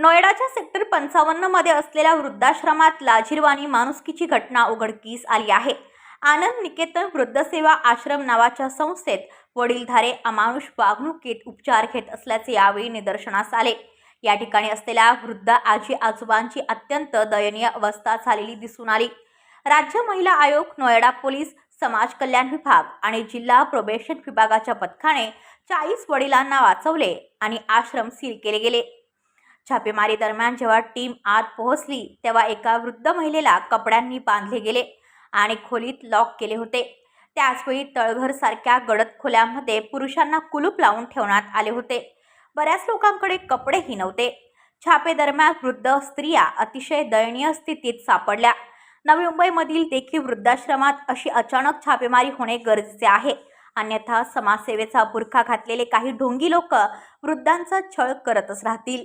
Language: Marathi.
नोएडाच्या सेक्टर पंचावन्नमध्ये असलेल्या वृद्धाश्रमात लाजीरवाणी माणुसकीची घटना उघडकीस आली आहे. आनंद निकेतन वृद्धसेवा आश्रम नावाच्या संस्थेत वडीलधारे अमानुष वागणुकीत उपचार घेत असल्याचे यावेळी निदर्शनास आले. या ठिकाणी असलेल्या वृद्ध आजी आजोबांची अत्यंत दयनीय अवस्था झालेली दिसून आली. राज्य महिला आयोग नोएडा पोलीस समाज कल्याण विभाग आणि जिल्हा प्रोबेशन विभागाच्या पथकाने चाळीस वडिलांना वाचवले आणि आश्रम सील केले गेले. छापेमारी दरम्यान जेव्हा टीम आत पोहोचली तेव्हा एका वृद्ध महिलेला कपड्यांनी बांधले गेले आणि खोलीत लॉक केले होते. त्याचवेळी तळघरसारख्या गडद खोल्यामध्ये पुरुषांना कुलूप लावून ठेवण्यात आले होते. बऱ्याच लोकांकडे कपडेही नव्हते. छापेदरम्यान वृद्ध स्त्रिया अतिशय दयनीय स्थितीत सापडल्या. नवी मुंबईमधील देखील वृद्धाश्रमात अशी अचानक छापेमारी होणे गरजेचे आहे. अन्यथा समाजसेवेचा बुरखा घातलेले काही ढोंगी लोक वृद्धांचा छळ करतच राहतील.